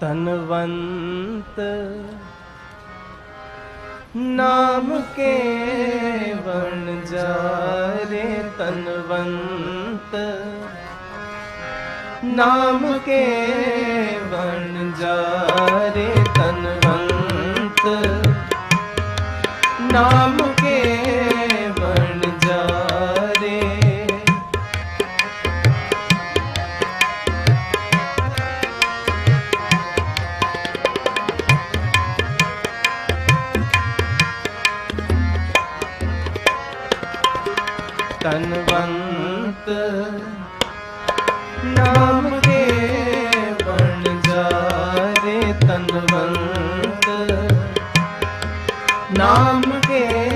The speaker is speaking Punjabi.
ਤਨਵੰਤ ਨਾਮ ਕੇ ਵਣ ਜਾਰੇ ਤਨਵੰਤ ਨਾਮ ਕੇ ਵਣ ਜਾਰੇ ਤਨਵੰਤ ਨਾਮ ਤਨਵੰਤ ਨਾਮ ਦੇ ਬਣ ਜਾਰੇ ਤਨਵੰਤ ਨਾਮ ਕੇ